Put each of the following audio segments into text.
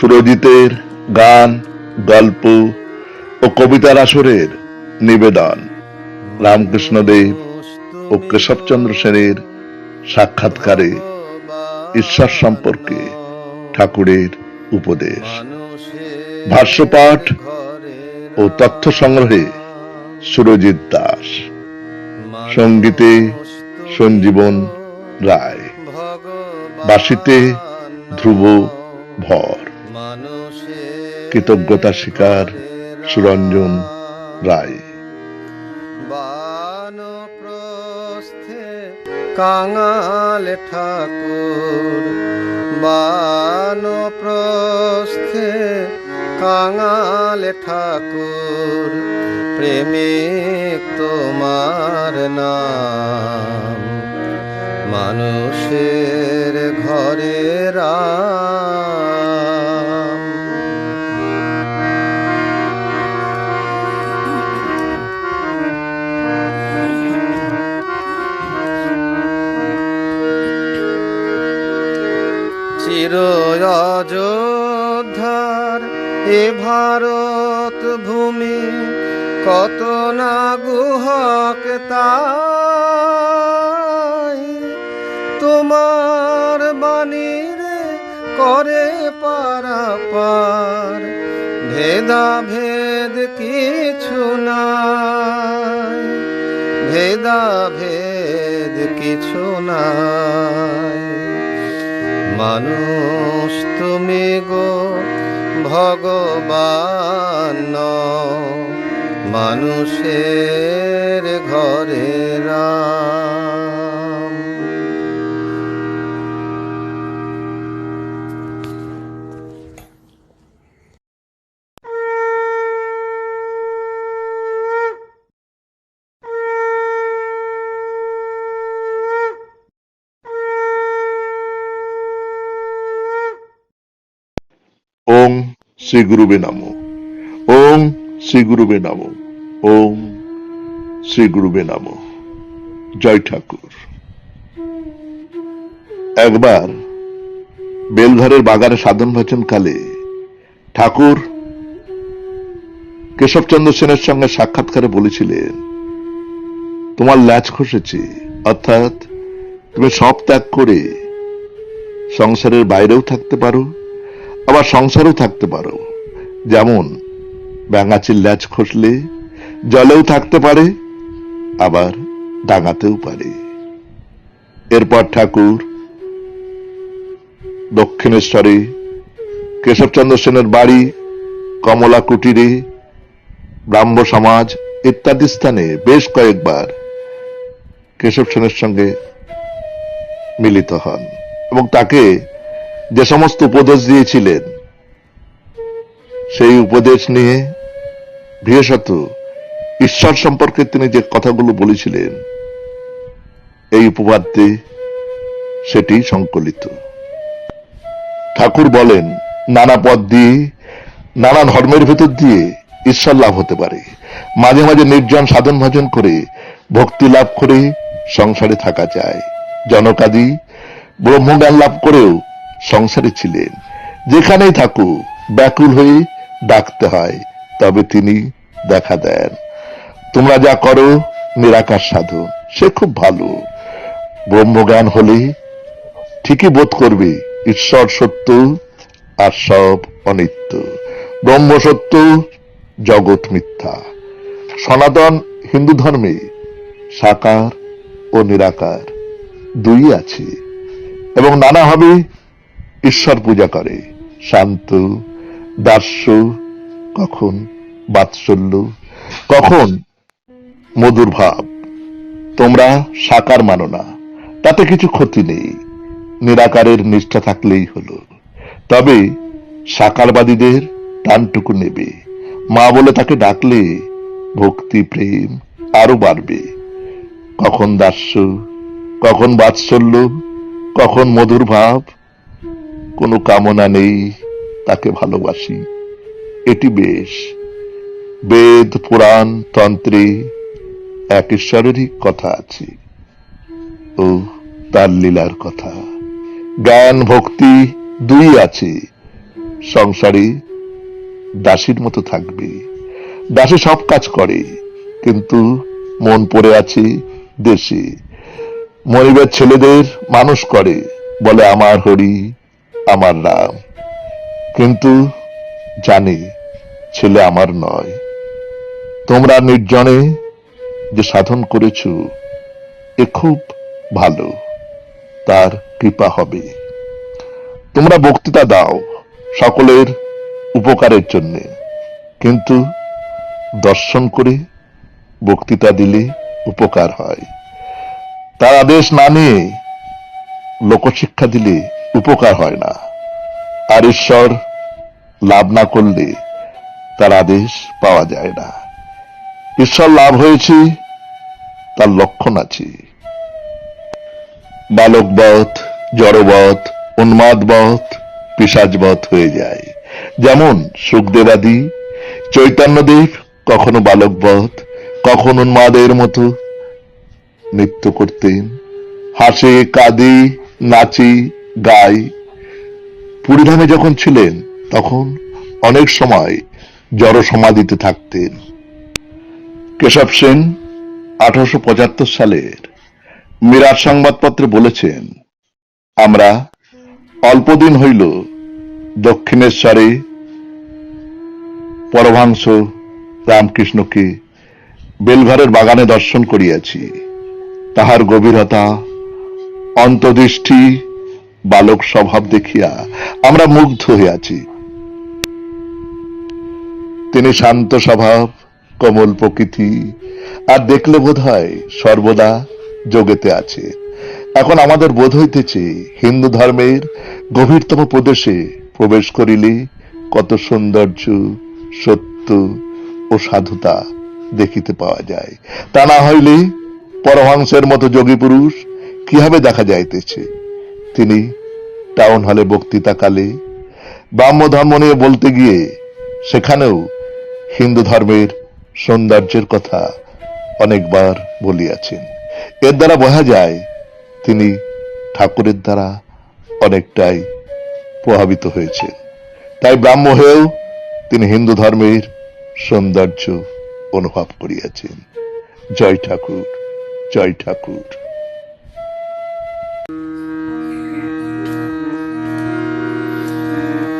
সুরজিতের গান, গল্প ও কবিতার আসরের নিবেদন। রামকৃষ্ণদেব ও কেশবচন্দ্র সেনের সাক্ষাৎকারে ঈশ্বর সম্পর্কে ঠাকুরের উপদেশ। ভাষ্যপাঠ ও তথ্য সংগ্রহে সুরজিৎ দাস। সঙ্গীতে সঞ্জীবন রায়। বাসিতে ধ্রুব ভর। কৃতজ্ঞতা স্বীকার সুরঞ্জন রায়। বানপ্রস্থে কাঙাল ঠাকুর, বানপ্রস্থে কাঙাল ঠাকুর, প্রেমিক তোমার নাম। মানুষের ঘরে রাম অযোধ্যার এ ভারত ভূমি কত না গুহক তাই তোমার বাণীর করে পারাপার ভেদা ভেদ কিছু নাই। ভেদা ভেদ কিছু নাই। মানুষ তুমি গো ভগবান মানুষের ঘরে রাম ওং শ্রী গুরুবে নম। ওং শ্রী গুরুবে নম। ওং শ্রী গুরুবে নম। জয় ঠাকুর। একবার বেলঘরের বাগানে সাধন ভজন কালে ঠাকুর কেশবচন্দ্র সেনের সঙ্গে সাক্ষাৎকারে বলেছিলেন, তোমার ল্যাচ খসেছে অর্থাৎ তুমি সব ত্যাগ করে সংসারের বাইরেও থাকতে পারো আবার সংসারেও থাকতে পারো। যেমন ব্যাঙাচির ল্যাচ খসলে জলেও থাকতে পারে, আবার ডাঙাতেও পারে। এরপর ঠাকুর দক্ষিণেশ্বরে কেশবচন্দ্র সেনের বাড়ি কমলা কুটিরে ব্রাহ্ম সমাজ ইত্যাদি স্থানে বেশ কয়েকবার কেশব সেনের সঙ্গে মিলিত হন এবং তাকে যে সমস্ত উপদেশ দিয়েছিলেন, সেই উপদেশ নিয়ে বিশেষত ঈশ্বর সম্পর্কে তিনি যে কথাগুলো বলেছিলেন, এই উপবাদ্যে সেটি সংকলিত। ঠাকুর বলেন, নানা পদ দিয়ে নানা ধর্মের ভেতর দিয়ে ঈশ্বর লাভ হতে পারে। মাঝে মাঝে নির্জন সাধন ভজন করে ভক্তি লাভ করে সংসারে থাকা যায়। জনকাদি ব্রহ্মজ্ঞান লাভ করেও সংসারে ছিলেন। যেখানেই থাকুক, ব্যাকুল হয়ে ডাকতে হয়, তবে তিনি দেখা দেন। তোমরা যা করো, নিরাকার সাধন সে খুব ভালো। ব্রহ্মজ্ঞান হলে ঠিকই বোধ করবে, ঈশ্বর সত্য আর সব অনিত্য। ব্রহ্ম সত্য, জগৎ মিথ্যা। সনাতন হিন্দু ধর্মে সাকার ও নিরাকার দুই আছে। এবং নানাভাবে ঈশ্বর পূজা করে। শান্ত দাস্য কখন বাৎসল্য, কখন মধুর ভাব। তোমরা সাকার মানো না, তাতে কিছু ক্ষতি নেই। নিরাকারের নিষ্ঠা থাকলেই হলো। তবে সাকারবাদীদের টানটুকু নেবে। মা বলে তাকে ডাকলে ভক্তি, প্রেম আরও বাড়বে। কখন দাস্য কখন বাৎসল্য, কখন মধুর ভাব কোনো কামনা নেই, তাকে ভালোবাসি। এটি বেশ। বেদ, পুরাণ, তন্ত্রে এক ঈশ্বরেরই কথা আছে। ও, তার লীলার কথা। জ্ঞান, ভক্তি দুই আছে। সংসারে দাসীর মতো থাকবে। দাসী সব কাজ করে, কিন্তু মন পড়ে আছে দেশে। মরিবের ছেলেদের মানুষ করে, বলে আমার হরি আমার রাম কিন্তু জানি, ছেলে আমার নয়। তোমরা নির্জনে যে সাধন করেছ, এ খুব ভালো। তার কৃপা হবে। তোমরা বক্তৃতা দাও সকলের উপকারের জন্য। কিন্তু দর্শন করে বক্তৃতা দিলে উপকার হয়। তার আদেশ না নিয়ে লোকশিক্ষা দিলে উপকার হয় না। আর ঈশ্বর লাভ না করলে তার আদেশ পাওয়া যায় না। ঈশ্বর লাভ হয়েছে, তার লক্ষণ আছে। বালকবধ জড়বধ উন্মাদবধ পিসাজবধ হয়ে যায়। যেমন সুখদেবাদি চৈতন্যদেব কখনো বালকবধ কখন উন্মাদের মতো নৃত্য করতেন। হাসে, কাঁদে, নাচে গায় পুরীধামে যখন ছিলেন, তখন অনেক সময় জড় সমাধিতে থাকতেন। কেশব সেন আঠারোশো পঁচাত্তর সালের মিরাট সংবাদপত্রে বলেছেন, আমরা অল্পদিন হইল দক্ষিণেশ্বরে পরমাংশ রামকৃষ্ণকে বেলঘরের বাগানে দর্শন করিয়াছি। তাহার গভীরতা অন্তদৃষ্টি বালক স্বভাব দেখিয়া আমরা মুগ্ধ হইয়াছি। তিনি শান্ত স্বভাব, কোমল প্রকৃতি, আর দেখলে বোধ হয় সর্বদা যোগেতে আছে। এখন আমাদের বোধ হইতেছে, হিন্দু ধর্মের গভীরতম প্রদেশে প্রবেশ করিলে কত সৌন্দর্য, সত্য ও সাধুতা দেখিতে পাওয়া যায়। তা না হইলে পরমাংসের মতো যোগী পুরুষ কীভাবে দেখা যাইতেছে? তিনি টাউন হলে বক্তৃতাকালে ব্রাহ্ম ধর্ম নিয়ে বলতে গিয়ে সেখানেও হিন্দু ধর্মের সৌন্দর্যের কথা অনেকবার বলিয়াছেন। এর দ্বারা বোঝা যায়, তিনি ঠাকুরের দ্বারা অনেকটাই প্রভাবিত হয়েছেন। তাই ব্রাহ্ম হয়েও তিনি হিন্দু ধর্মের সৌন্দর্য অনুভব করিয়াছেন। জয় ঠাকুর জয় ঠাকুর।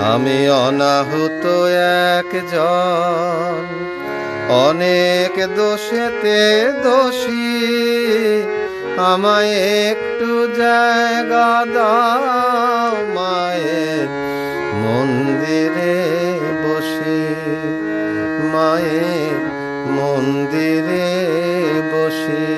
আমি অনাহুত এক একজন, অনেক দোষেতে দোষী। আমায় একটু জায়গা দাও মায়ের মন্দিরে বসে, মায়ের মন্দিরে বসে।